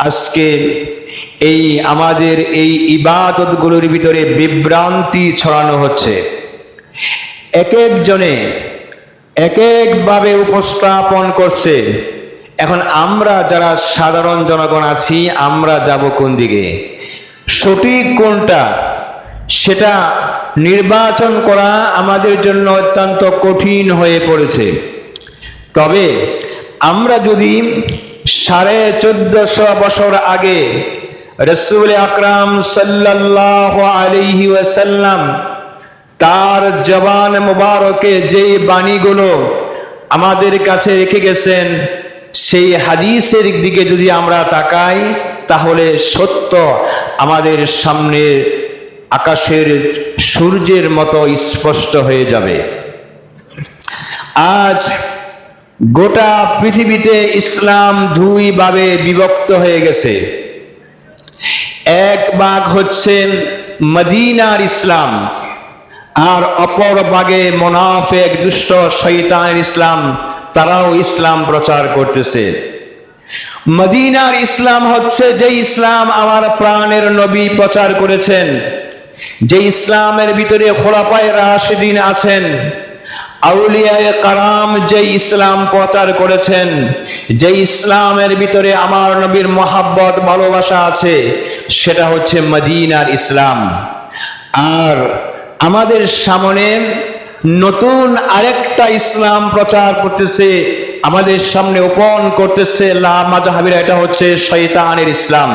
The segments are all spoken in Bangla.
আজকে এই আমাদের এই ইবাদতগুলোর ভিতরে বিভ্রান্তি ছড়ানো হচ্ছে। এক একজনে এক একভাবে উপস্থাপন করছে। এখন আমরা যারা সাধারণ জনগণ আছি, আমরা যাব কোন দিকে? সঠিক কোনটা? সেটা নির্বাচন করা আমাদের জন্য অত্যন্ত কঠিন হয়ে পড়েছে। তবে আমরা যদি সাড়ে চোদ্দশো বছর আগে রসুল আকরাম সাল্লাহ আলিহি ওয়াসাল্লাম তার জবান মুবারকে যেই বাণীগুলো আমাদের কাছে রেখে গেছেন, সেই হাদিসের দিকে যদি আমরা তাকাই, তাহলে সত্য আমাদের সামনে আকাশের সূর্যের মতো স্পষ্ট হয়ে যাবে। আজ গোটা পৃথিবীতে ইসলাম দুই ভাবে বিভক্ত হয়ে গেছে। এক ভাগ হচ্ছে মদিনার ইসলাম, আর অপর ভাগে মোনাফেক, দুষ্ট শৈতানের ইসলাম, তারাও ইসলাম প্রচার করতেছে। মদিনার ইসলাম হচ্ছে যে ইসলাম আমার প্রাণের নবী প্রচার করেছেন, যে ইসলামের ভিতরে খোলাপায় রাশিদিন আছেন আউলিয়ায় কারাম যে ইসলাম প্রচার করেছেন যে ইসলামের ভিতরে আমার নবীর মহাব্বত, ভালোবাসা আছে, সেটা হচ্ছে মদিনার ইসলাম। আর আমাদের সামনে নতুন আরেকটা ইসলাম প্রচার করতেছে, আমাদের সামনে ওপন করতেছে লামাজাহাবিরা এটা হচ্ছে শৈতানের ইসলাম।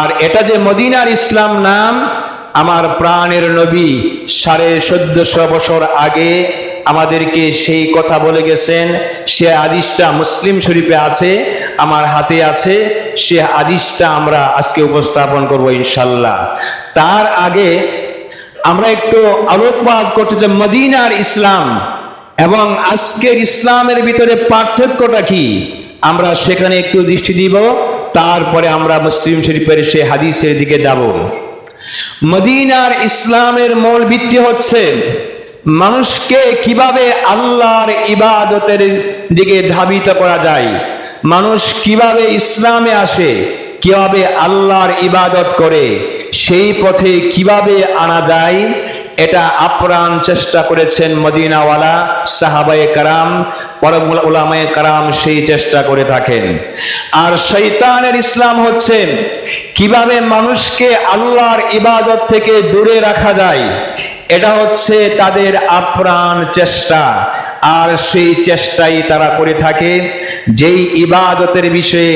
আর এটা যে মদিনার ইসলাম নাম, আমার প্রাণের নবী সাড়ে চোদ্দশো বছর আগে আমাদেরকে সেই কথা বলে গেছেন, সে আদিশটা মুসলিম শরীফে আছে, আমার হাতে আছে, সে আদিসটা আমরা আজকে উপস্থাপন করব ইনশাল্লাহ। তার আগে আমরা একটু আলোকপাত করতে চাই মদিনার ইসলাম এবং আজকের ইসলামের ভিতরে পার্থক্যটা কি? আমরা সেখানে একটু দৃষ্টি দিব, তারপরে আমরা মুসলিম শরীফের সে হাদিসের দিকে যাব। মদিনার ইসলামের মূল ভিত্তি হচ্ছে মানুষকে কীভাবে আল্লাহর ইবাদতের দিকে ধাবিত করা যায়? মানুষ কীভাবে ইসলামে আসে? কীভাবে আল্লাহর ইবাদত করে? সেই পথে কীভাবে আনা যায়? এটা আপ্রাণ চেষ্টা করেছেন মদিনাওয়ালা সাহাবায়ে কারাম, পরমুল কারাম সেই চেষ্টা করে থাকেন। আর শৈতানের ইসলাম হচ্ছেন কীভাবে মানুষকে আল্লাহর ইবাদত থেকে দূরে রাখা যায়? এটা হচ্ছে তাদের আপ্রাণ চেষ্টা। আর সেই চেষ্টাই তারা করে থাকে। যেই ইবাদতের বিষয়ে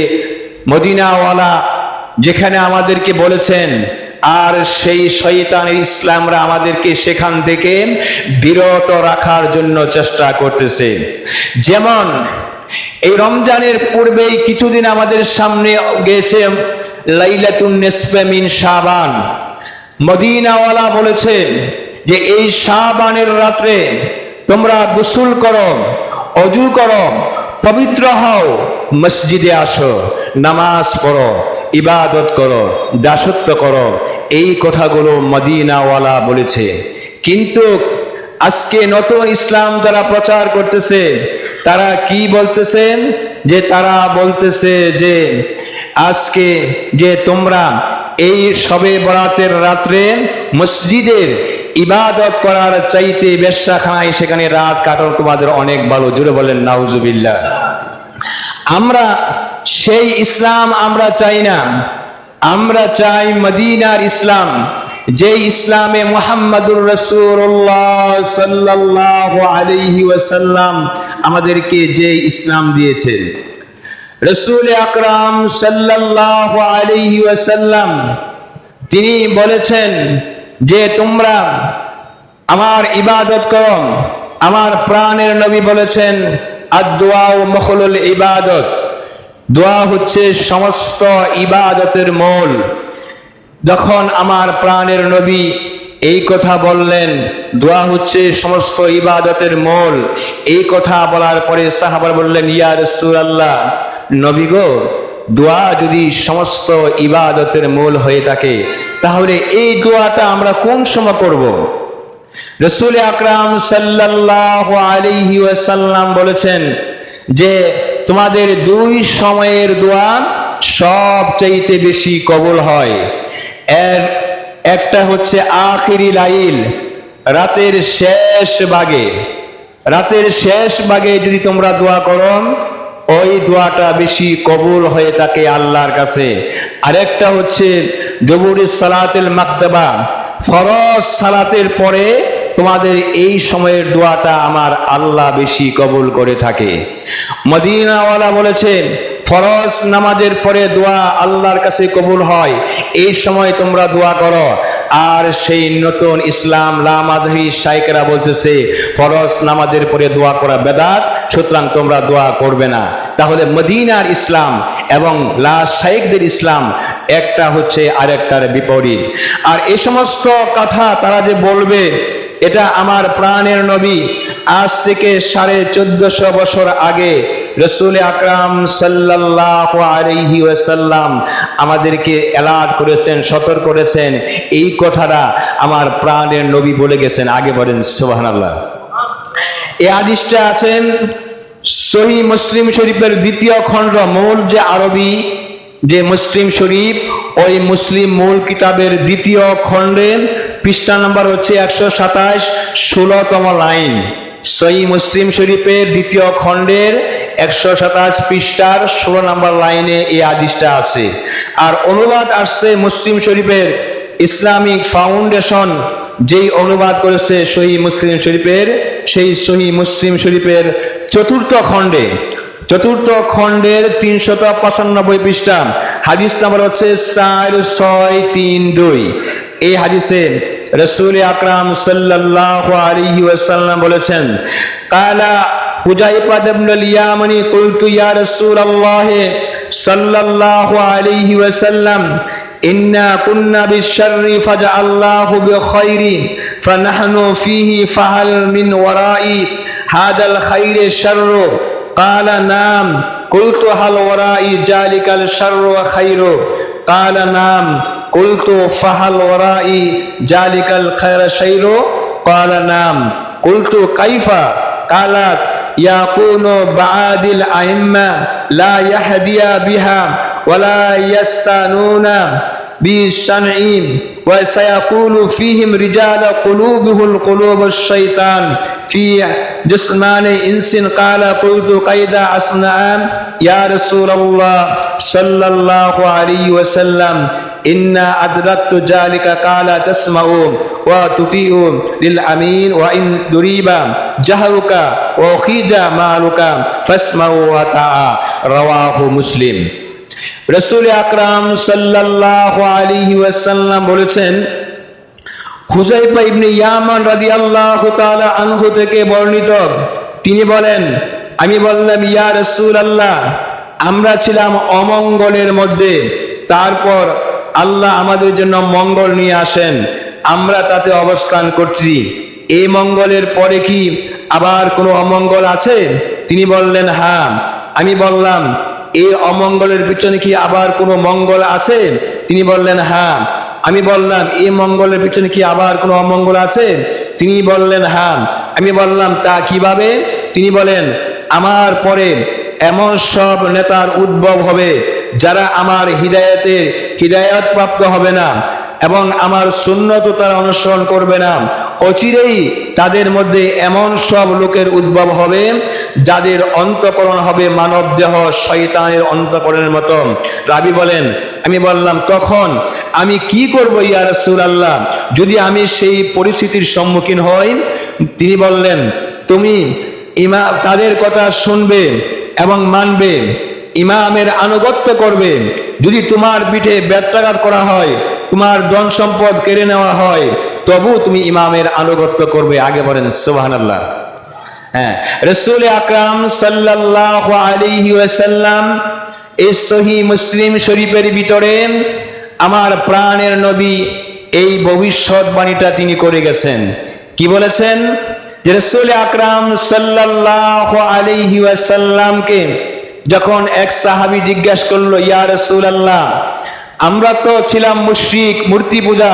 মদিনাওয়ালা যেখানে আমাদেরকে বলেছেন, আর সেই শৈতানের ইসলামরা আমাদেরকে সেখান থেকে বিরত রাখার জন্য চেষ্টা করতেছে। যেমন, এই রমজানের পূর্বেই কিছুদিন আমাদের সামনে গেছে লাইলাতুন নেসফে মিন শাবান। মদিনাওয়ালা বলেছে যে এই শাহবানের রাত্রে তোমরা গোসল করো, অজু করো, পবিত্র হও, মসজিদে আসো, নামাজ পড়ো, ইবাদত করো, দাসত্ব করো। এই কথাগুলো মদিনাওয়ালা বলেছে। কিন্তু আজকে নতুন ইসলাম যারা প্রচার করতেছে, তারা কি বলতেছেন যে তারা বলতেছে যে আজকে যে তোমরা এই সবে বরাতের রাত্রে মসজিদের ইবাদত করার চাইতে বেশ্যাখানায় সেখানে রাত কাটানো তোমাদের অনেক ভালো। জুড়ে বলেন, নাউজুবিল্লাহ। আমরা সেই ইসলাম আমরা চাই না। আমরা চাই মদিনার ইসলাম যে ইসলামে মোহাম্মদুর রসুল্লাহ সাল্লাহ আলহি ওয়াসাল্লাম আমাদেরকে যে ইসলাম দিয়েছেন। রসুল আকরাম সাল্লাহ আলহি ওয়াসাল্লাম তিনি বলেছেন যে তোমরা আমার ইবাদত করো, আমার প্রাণের নবী বলেছেন আদোয়া মখলুল ইবাদত। দোয়া হচ্ছে সমস্ত ইবাদতের মূল। যখন আমার প্রাণের নবী এই কথা বললেন, দোয়া হচ্ছে সমস্ত ইবাদতের মূল। এই কথা বলার পরে সাহাবার বললেন, ইয়া রাসূলুল্লাহ, নবী গো দোয়া যদি সমস্ত ইবাদতের মূল হয়ে থাকে, তাহলে এই দোয়াটা আমরা কোন সময় করব? রসুল আকরাম সাল্লাহ আলিহি ওয়াসাল্লাম বলেছেন যে, তোমাদের দুই সময়ের দোয়া সবচাইতে বেশি কবল হয়। এর একটা হচ্ছে আখিরি লাইল, রাতের শেষ ভাগে রাতের শেষ ভাগে যদি তোমরা দোয়া করো ওই দোয়াটা বেশি কবুল হয়ে থাকে আল্লাহর কাছে। আরেকটা হচ্ছে জবুরি সালাতেল মাকতাবা। ফরজ সালাতের পরে তোমাদের এই সময়ের দোয়াটা আমার আল্লাহ বেশি কবুল করে থাকে। মদিনাওয়ালা বলেছেন, ফরজ নামাজের পরে দোয়া আল্লাহর কাছে কবুল হয়, এই সময় তোমরা দোয়া করো। আর সেই নতুন ইসলাম লামাদহি শাইকেরা বলতেছে, ফরজ নামাজের পরে দোয়া করা বেদাত সুতরাং তোমরা দোয়া করবে না। তাহলে মদিনার ইসলাম এবং লা শাইকদের ইসলাম একটা হচ্ছে আরেকটার বিপরীত। আর এই সমস্ত কথা তারা যে বলবে, এটা আমার প্রাণের নবী আজ থেকে সাড়ে চোদ্দশো বছর আগে রসুল আকরাম সাল্লাহ আলহি ওয়াসাল্লাম আমাদেরকে অ্যালার্ট করেছেন, সতর্ক করেছেন। এই কথাটা আমার প্রাণের নবী বলে গেছেন। আগে বলেন সোহান আল্লাহ এই আদিসটা আছেন সহি মুসলিম শরীফের দ্বিতীয় খণ্ড মূল যে আরবি যে মুসলিম শরীফ, ওই মুসলিম মূল কিতাবের দ্বিতীয় খণ্ডে পৃষ্ঠা নাম্বার হচ্ছে একশো সাতাশ, ষোলোতম লাইন। সহি মুসলিম শরীফের দ্বিতীয় খণ্ডের একশো সাতাশ পৃষ্ঠার ষোলো নম্বর লাইনে এই আদিসটা আছে। আর অনুবাদ আসছে মুসলিম শরীফের ইসলামিক ফাউন্ডেশন যেই অনুবাদ করেছে সহি মুসলিম শরীফের, সেই সহি মুসলিম শরীফের চতুর্থ খণ্ডে, চতুর্থ খণ্ডের তিনশত পঁচানব্বই পৃষ্ঠা। হাদিস নাম্বার হচ্ছে চার, ছয়, তিন, দুই। এই হাদিসে রসুল আকরাম সাল্লাহ আলাইহি ওয়াসাল্লাম বলেছেন, কালা হুজাইফা ইবনুল ইয়ামানি কুলতু ইয়া রাসূলুল্লাহ সাল্লাল্লাহু আলাইহি ওয়াসাল্লাম ইন্না কুন্না বিশারি ফাজা আল্লাহ খৈরি ফানাহনু ফিহি ফাহাল মিন ওয়ারাই হাজাল খাইরে শার্র কালা নাম কুলতু হাল ওয়ারাই জালিকাল শার্র কালা নাম কুলতু ফাহাল ওয়ারাই জালিকাল খায়রা শাইর কালা নাম কুলতু কাইফা কালাত ইয়াকুনু বাদিল আইম্মা লা ইয়াহদিয়া বিহা ولا يستانون بالشنع وسيقول فيهم رجال قلوبهم قلوب الشيطان في جسمان إنس قال قلت قيد أصنع يا رسول الله صلى الله عليه وسلم إنا أدركت ذلك قال تسمعوا وتطيعوا للأمين وإن دريب جهرك وخيج مالك فاسمعوا وطاعا رواه مسلم রসুল আকরাম সাল্লাহ আলিহি ওয়াসাল্লাম বলেছেন হুজাইফা ইবনে ইয়ামান রাদিয়াল্লাহু তাআলা আনহু থেকে বর্ণিত। তিনি বলেন, আমি বললাম, ইয়া রসুল আল্লাহ আমরা ছিলাম অমঙ্গলের মধ্যে। তারপর আল্লাহ আমাদের জন্য মঙ্গল নিয়ে আসেন। আমরা তাতে অবস্থান করছি। এই মঙ্গলের পরে কি আবার কোনো অমঙ্গল আছে? তিনি বললেন হ্যাঁ। আমি বললাম এই অমঙ্গলের পিছনে কি আবার কোনো মঙ্গল আছে? তিনি বললেন হ্যাঁ। আমি বললাম এই মঙ্গলের পিছনে কি আবার কোনো অমঙ্গল আছে? তিনি বললেন হ্যাঁ। আমি বললাম, তা কীভাবে? তিনি বলেন, আমার পরে এমন সব নেতার উদ্ভব হবে যারা আমার হৃদায়তে হৃদায়ত প্রাপ্ত হবে না এবং আমার সুন্নত তারা অনুসরণ করবে না। অচিরেই তাদের মধ্যে এমন সব লোকের উদ্ভব হবে, যাদের অন্তকরণ হবে মানব দেহ শয়তানের অন্তকরণের মতো। রাবি বলেন, আমি বললাম, তখন আমি কি করব ইয়া রাসূলুল্লাহ? যদি আমি সেই পরিস্থিতির সম্মুখীন হই? তিনি বললেন, তুমি ইমা, তাদের কথা শুনবে এবং মানবে, ইমামের আনুগত্য করবে। যদি তোমার পিঠে ব্যত্যাঘাত করা হয়, তোমার ধন সম্পদ কেড়ে নেওয়া হয় তবু তুমি ইমামের আনুগত্য করবে। আগে বলেন সুবাহান আল্লাহ হ্যাঁ রসুল আকরাম সাল্লাহ আলিহি ওয়াসাল্লাম এই সহি মুসলিম শরীফের ভিতরে আমার প্রাণের নবী এই ভবিষ্যৎবাণীটা তিনি করে গেছেন। কি বলেছেন? যে রসুল আকরাম সাল্লাহ আলিহি যখন এক সাহাবি জিজ্ঞাসা করল, ইয়া রসুল আল্লাহ আমরা তো ছিলাম মুশরিক, মূর্তি পূজা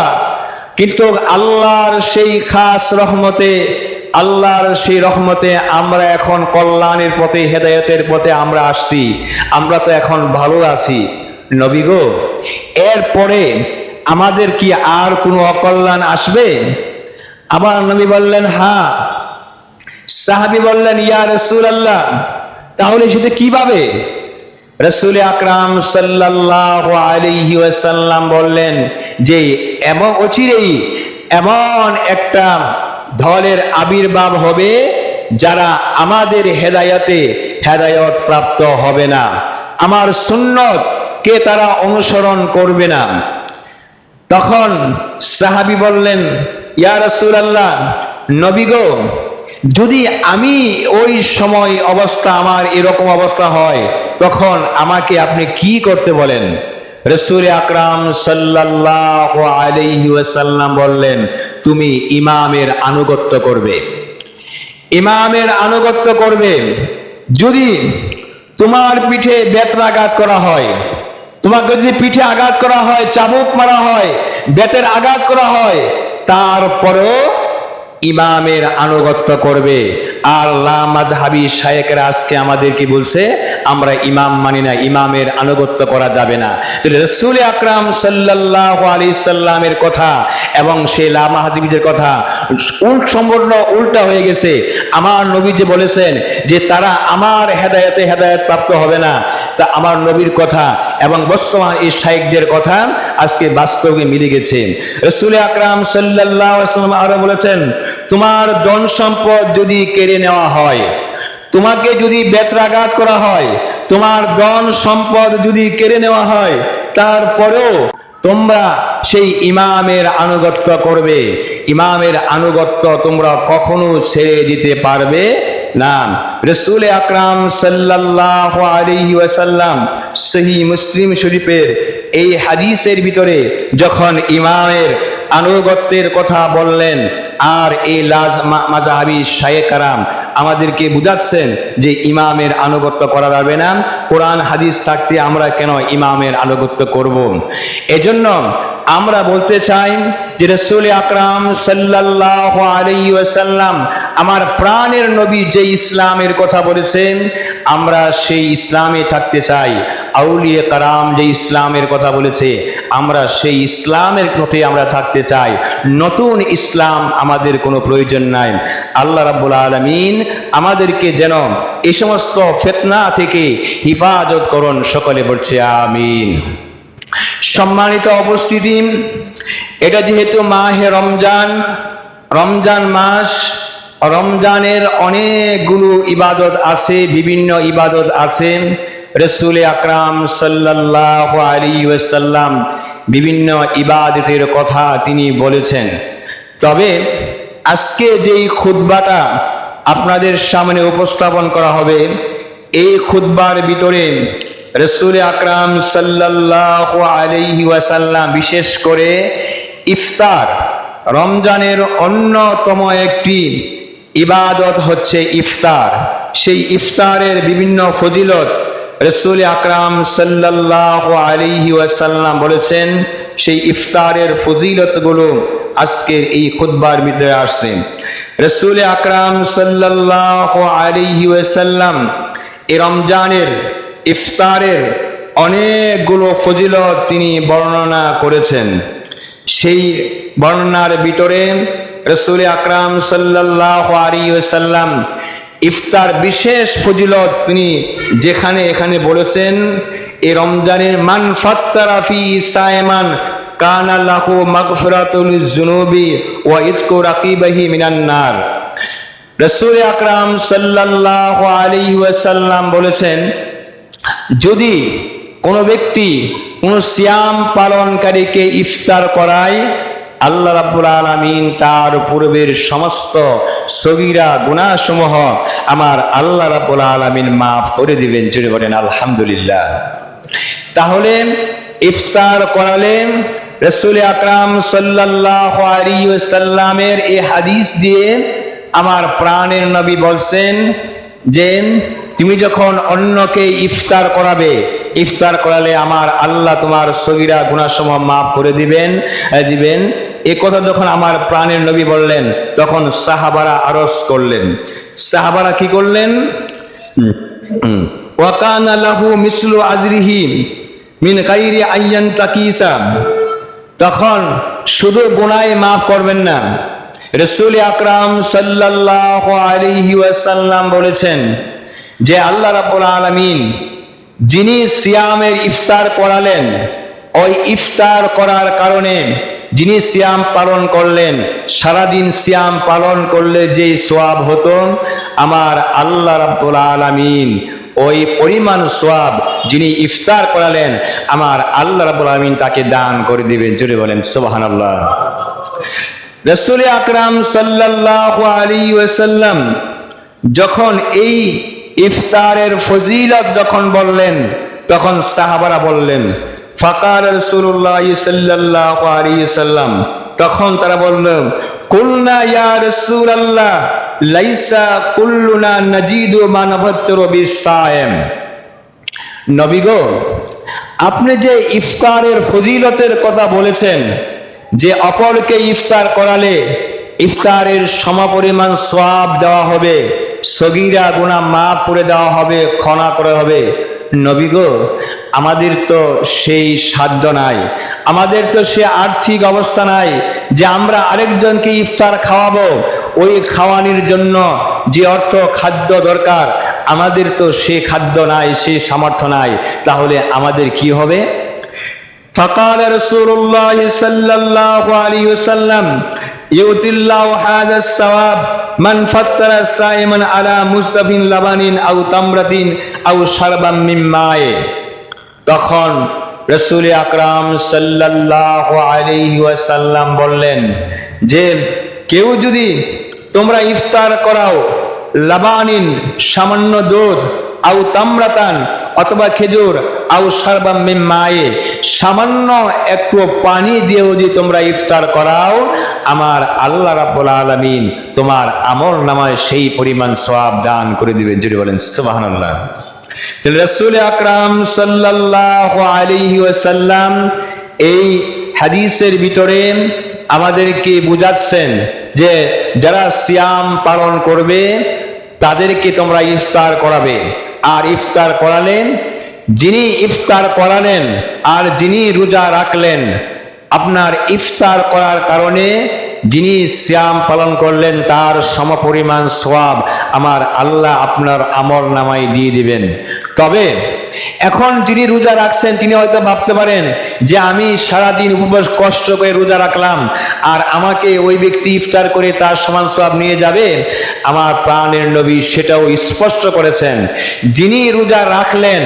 কিন্তু আল্লাহর সেই খাস রহমতে, আল্লাহর সেই রহমতে আমরা এখন কল্যাণের পথে, হেদায়তের পথে আমরা আসছি। আমরা তো এখন ভালো আছি। নবী গো, এরপরে আমাদের কি আর কোনো অকল্যাণ আসবে? আবার নবী বললেন, হা। সাহাবি বললেন, ইয়া রসুল আল্লাহ তাহলে সেটা কীভাবে? রসুল আকরাম সাল্লাহ আলাইহি ওয়াসাল্লাম বললেন যে, এমন অচিরেই এমন একটা দলের আবির্ভাব হবে যারা আমাদের হেদায়তে হেদায়ত প্রাপ্ত হবে না। আমার সুন্নত কে তারা অনুসরণ করবে না। তখন সাহাবি বললেন, ইয়া রসুল আল্লাহ নবী গো যদি আমি ওই সময় অবস্থা আমার এরকম অবস্থা হয়, তখন আমাকে আপনি কি করতে বলেন? রসুল আকরাম সাল্লাহ বললেন, তুমি ইমামের আনুগত্য করবে। ইমামের আনুগত্য করবে যদি তোমার পিঠে বেতরাঘাত করা হয়, তোমাকে যদি পিঠে আঘাত করা হয়, চাবুক মারা হয়, বেতের আঘাত করা হয়, তারপরও ইমামের আনুগত্য করবে। আর লামাজহাবি শায়েকেরা আজকে আমাদের কি বলছে? আমরা ইমাম মানি না, ইমামের আনুগত্য করা যাবে না। রসুল আকরাম সাল্লাহ আলি সাল্লামের কথা এবং সেই লামাহাজিবিদের কথা উল্ট সম্পূর্ণ উল্টা হয়ে গেছে, আমার নবী যে বলেছেন যে তারা আমার হেদায়তে হেদায়ত প্রাপ্ত হবে না, তা আমার নবীর কথা এবং বর্তমান এই শাইকদের কথা আজকে বাস্তবে মিলে গেছে। রসুল আকরাম সাল্লাহ আরও বলেছেন তোমার ধন সম্পদ যদি কেড়ে নেওয়া হয়, তোমাকে যদি বেত্রাঘাত করা হয়, তোমার ধন সম্পদ যদি কেড়ে নেওয়া হয়, তারপরেও তোমরা সেই ইমামের আনুগত্য করবে। ইমামের আনুগত্য তোমরা কখনো ছেড়ে দিতে পারবে না। রসুল আকরাম সাল্লাহ আলাইহি ওয়াসাল্লাম সহি মুসলিম শরীফের এই হাদিসের ভিতরে যখন ইমামের আনুগত্যের কথা বললেন। আর এই লাজ মাজাহাবি শায়েকারাম আমাদেরকে বুঝাচ্ছেন যে ইমামের আনুগত্য করা যাবে না। কোরআন, হাদিস থাকতে আমরা কেন ইমামের আনুগত্য করব? এজন্য আমরা বলতে চাই যে রসুল আকরাম সাল্লাহ আলাই ওয়াসাল্লাম আমার প্রাণের নবী যে ইসলামের কথা বলেছেন, আমরা সেই ইসলামে থাকতে চাই। আউলিয়ে কারাম যে ইসলামের কথা বলেছে, আমরা সেই ইসলামের পথে আমরা থাকতে চাই। নতুন ইসলাম আমাদের কোনো প্রয়োজন নাই। আল্লাহ রাব্বুল আলমিন আমাদেরকে যেন এই সমস্ত ফেতনা থেকে হিফাজত করুন। সকলে বলছে, আমিন। সম্মানিত উপস্থিতি, এটা যেহেতু মাহে রমজান রমজান মাস, রমজানের অনেকগুলো ইবাদত আছে, বিভিন্ন ইবাদত আছে। রসুল আকরাম সাল্লাহ আলী ওয়াসাল্লাম বিভিন্ন ইবাদতের কথা তিনি বলেছেন। তবে আজকে যেই খুদ্বাটা আপনাদের সামনে উপস্থাপন করা হবে, এই খুদ্বার ভিতরে রসুল আকরাম সাল্লাহ আলহি ওয়াসাল্লাম বিশেষ করে ইফতার রমজানের অন্যতম একটি ইবাদত হচ্ছে ইফতার। সেই ইফতারের বিভিন্ন ফজিলত রসুল আকরাম সাল্লাহ আলিহি ওয়াসাল্লাম বলেছেন, সেই ইফতারের ফজিলতগুলো আজকের এই খুদ্বার ভিতরে আসছে। রসুল আকরাম সাল্লাহ আলিহি ওয়াসাল্লাম এ রমজানের ইফতারের অনেকগুলো ফজিলত তিনি বর্ণনা করেছেন। সেই বর্ণনার ভিতরে রসুল আকরাম সাল্লাহ আলী সাল্লাম ইফতার বিশেষ ফজিলত তিনি যেখানে এখানে বলেছেন, এ রমজানের মান ফাত্তারাফি সায়মান কান আল্লাহ মাগফিরাতুল জুনুবি ওয়া ইতকু রাকিবাহি মিনান নার। রসুল আকরাম সাল্লাহ আলী ওয়াসাল্লাম বলেছেন, যদি কোনো ব্যক্তি কোনো সিয়াম পালনকারীকে ইফতার করায় আল্লাহ রাব্বুল আলামিন তার পূর্বের সমস্ত সগীরা, গুনাহসমূহ আমার আল্লাহ রাব্বুল আলামিন মাফ করে দিবেন জুড়ে বলেন আলহামদুলিল্লাহ। তাহলে ইফতার করালেন রসুল আকরাম সাল্লাহ সাল্লামের এই হাদিস দিয়ে আমার প্রাণের নবী বলছেন যে, তুমি যখন অন্যকে ইফতার করাবে, ইফতার করালে আমার আল্লাহ তোমার সগিরা গুণাসমূহ মাফ করে দিবেন দিবেন। এ কথা যখন আমার প্রাণের নবী বললেন তখন সাহাবারা আরস করলেন। সাহাবারা কি করলেন? ওয়াকান আল্লাহু মিসলু আজরিহি মিন গাইরি আইয়ান তাকিসা। তখন শুধু গুনায় মাফ করবেন না রসুল আকরাম সাল্লাল্লাহু আলাইহি ওয়াসাল্লাম বলেছেন যে আল্লাহ রাব্বুল আলামিন যিনি সিয়ামের ইফতার করালেন ওই ইফতার করার কারণে যিনি সিয়াম পালন করলেন, সারাদিন সিয়াম পালন করলে যে সোয়াব হতো, আমার আল্লাহ রাব্বুল আলামিন ওই পরিমাণ সোয়াব যিনি ইফতার করালেন, আমার আল্লাহ রাব্বুল আলামিন তাকে দান করে দিবেন জুড়ে বলেন, সুবহানাল্লাহ। রসুল আকরাম সাল্লাল্লাহু আলাইহি ওয়াসাল্লাম যখন এই ইফতারের ফজিলত যখন বললেন, তখন সাহাবারা বললেন ফাকার রসুল্লাহ তখন তারা বললেন কুলনা রাসূলুল্লাহ, লাইসা কুল্লুনা নবী গো, আপনি যে ইফতারের ফজিলতের কথা বলেছেন, যে অপরকে ইফতার করালে ইফতারের সমপরিমাণ সওয়াব দেওয়া হবে, সগিরা গুণা মাফ করে দেওয়া হবে, ক্ষমা করে হবে নবীগ আমাদের তো সেই সাধ্য নাই। আমাদের তো সে আর্থিক অবস্থা নাই যে আমরা আরেকজনকে ইফতার খাওয়াবো। ওই খাওয়ানির জন্য যে অর্থ খাদ্য দরকার, আমাদের তো সে খাদ্য নাই, সে সামর্থ্য নাই। তাহলে আমাদের কি হবে? ফকাল রসুল্লাহ সাল্লাহ আলী সাল্লাম ইউতিল্লাহ মান আলা মুস্তাফিন লাবানিন আউ আউ তখন রসুল আকরাম সাল্লাহ বললেন, যে কেউ যদি তোমরা ইফতার করাও লাবানিন সামান্য দুধ আউ তাম্রাতান অথবা খেজুর আউ সারবাম মিন মায়ে, সামান্য একটু পানি দিয়ে যদি তোমরা ইফতার করাও, আমার আল্লাহ রাব্বুল আলামিন তোমার আমল নামায় সেই পরিমাণ সওয়াব দান করে দিবেন। যদি বলেন, সুবহানাল্লাহ। তাহলে রাসূল আকরাম সাল্লাল্লাহু আলাইহি ওয়াসাল্লাম এই হাদিসের ভিতরে আমাদেরকে বুঝাচ্ছেন যে যারা সিয়াম পালন করবে, তাদেরকে তোমরা ইফতার করাবে। আর ইফতার করালেন যিনি ইফতার করালেন আর যিনি রোজা রাখলেন, আপনার ইফতার করার কারণে যিনি শ্যাম পালন করলেন, তার সমপরিমাণ সোয়াব আমার আল্লাহ আপনার আমল নামাই দিয়ে দিবেন। তবে এখন যিনি রোজা রাখছেন, তিনি হয়তো ভাবতে পারেন যে আমি সারাদিন উপবাস কষ্ট করে রোজা রাখলাম আর আমাকে ওই ব্যক্তি ইফতার করে তার সমান সব নিয়ে যাবে। আমার প্রাণের নবী সেটাও স্পষ্ট করেছেন। যিনি রোজা রাখলেন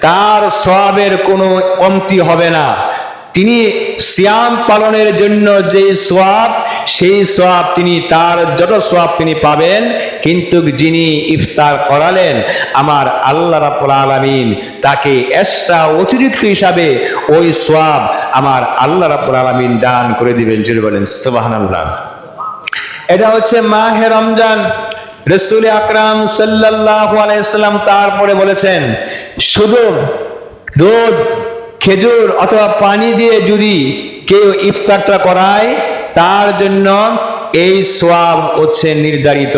তার সবের কোনো কমতি হবে না। তিনি সিয়াম পালনের জন্য যে সোয়াব সেই সোয়াব তিনি, তার যত সোয়াব তিনি পাবেন, কিন্তু যিনি ইফতার করালেন, আমার আল্লাহ রাব্বুল আলামিন তাকে এক্সট্রা অতিরিক্ত হিসাবে ওই সোয়াব আমার আল্লাহ রাব্বুল আলামিন দান করে দিবেন। যদি বলেন, সুবহানাল্লাহ। এটা হচ্ছে মাহে রমজান। রসুল আকরাম সাল্লাল্লাহু আলাইহি সাল্লাম তারপরে বলেছেন, শুধু দুধ, খেজুর অথবা পানি দিয়ে যদি কেউ ইফতারটা করায়, তার জন্য এই সোয়াব হচ্ছে নির্ধারিত।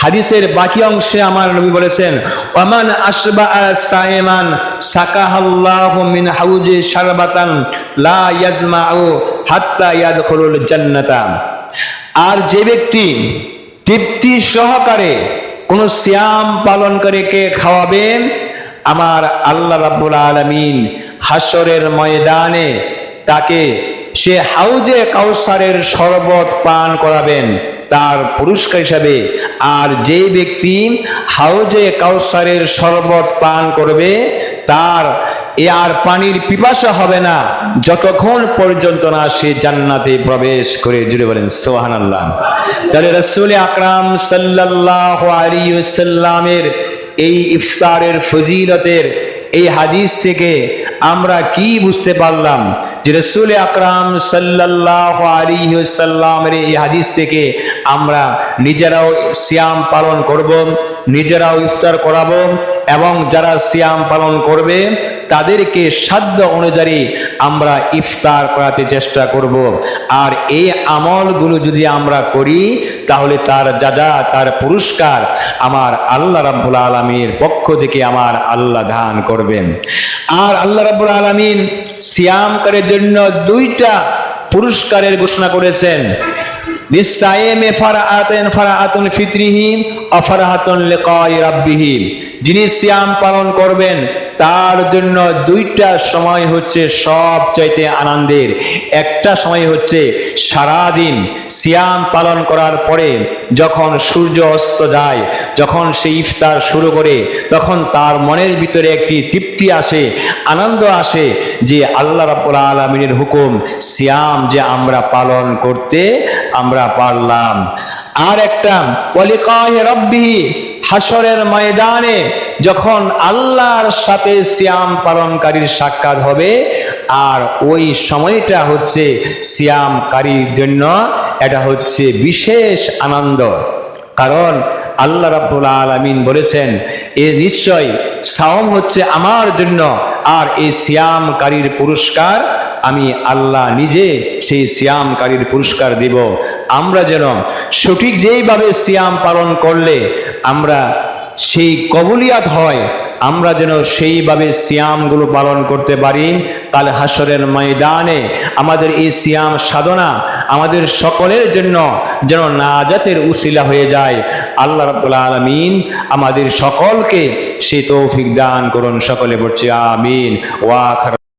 হাদিসের বাকি অংশে আমার নবী বলেছেন ওমান আসবা সাইমান সাকাহাল্লাহু মিন হাউজি শারবাতান লা ইয়াজমাউ হাত্তা ইয়াদখুলুল জান্নাতা। আর যে ব্যক্তি তৃপ্তি সহকারে কোন শ্যাম পালন করে কে খাওয়াবেন আমার আল্লাহ রাব্বুল আলামিন হাসরের ময়দানে তাকে সে হাউজে কাউসারের শরবত পান করাবেন। তার পুরস্কার হিসাবে আর যে ব্যক্তি হাউজে কাউসারের শরবত পান করবে, তার এ আর পানির পিপাসা হবে না। যতক্ষণ পর্যন্ত না সে জান্নাতে প্রবেশ করে জুড়ে বলেন সোহান আল্লাহ তাহলে রসুল আকরাম সাল্লাহ আলী সাল্লামের এই ইফতারের ফজিলতের এই হাদিস থেকে আমরা কি বুঝতে পারলাম যে রসুল আকরাম সাল্লাহ আলী সাল্লামের এই হাদিস থেকে আমরা নিজেরাও সিয়াম পালন করব, নিজেরাও ইফতার করাবো এবং যারা সিয়াম পালন করবে তাদেরকে সাধ্য অনুযায়ী আমরা ইফতার করাতে চেষ্টা করব। আর এই আমলগুলো যদি আমরা করি, তাহলে তার যা তার পুরস্কার আমার আল্লাহ রাব্বুল আলমীর পক্ষ থেকে আমার আল্লাহ দান করবেন। আর আল্লাহ রাব্বুল আলমিন সিয়ামকারের জন্য দুইটা পুরস্কারের ঘোষণা করেছেন। যিনি সিয়াম পালন করবেন তার জন্য দুইটা সময় হচ্ছে সব চাইতে আনন্দের। একটা সময় হচ্ছে সারাদিন সিয়াম পালন করার পরে যখন সূর্য অস্ত যায়, যখন সে ইফতার শুরু করে, তখন তার মনের ভিতরে একটি তৃপ্তি আসে, আনন্দ আসে যে আল্লাহ রাব্বুল আলমিনের হুকুম, সিয়াম যে আমরা পালন করতে আমরা পারলাম। আর একটা রব্বিহি হাসরের ময়দানে যখন আল্লাহর সাথে সিয়াম পালনকারীর সাক্ষাৎ হবে, আর ওই সময়টা হচ্ছে সিয়ামকারীর জন্য, এটা হচ্ছে বিশেষ আনন্দ। কারণ আল্লাহ রাব্বুল আলামিন বলেছেন, এ নিশ্চয় সাওম হচ্ছে আমার জন্য, আর এই সিয়ামকারীর পুরস্কার আমি আল্লাহ নিজে সেই সিয়ামকারীর পুরস্কার দেব। আমরা যেন সঠিক যেইভাবে সিয়াম পালন করলে, আমরা সেই কবুলিয়াত হয়, আমরা যেন সেইভাবে সিয়ামগুলো পালন করতে পারি। কাল হাসরের ময়দানে আমাদের এই সিয়াম সাধনা আমাদের সকলের জন্য যেন নাজাতের উশিলা হয়ে যায়। আল্লাহ রাব্বুল আলামিন আমাদের সকলকে সে তৌফিক দান করুন। সকলে বলছি, আমিন। ওয়া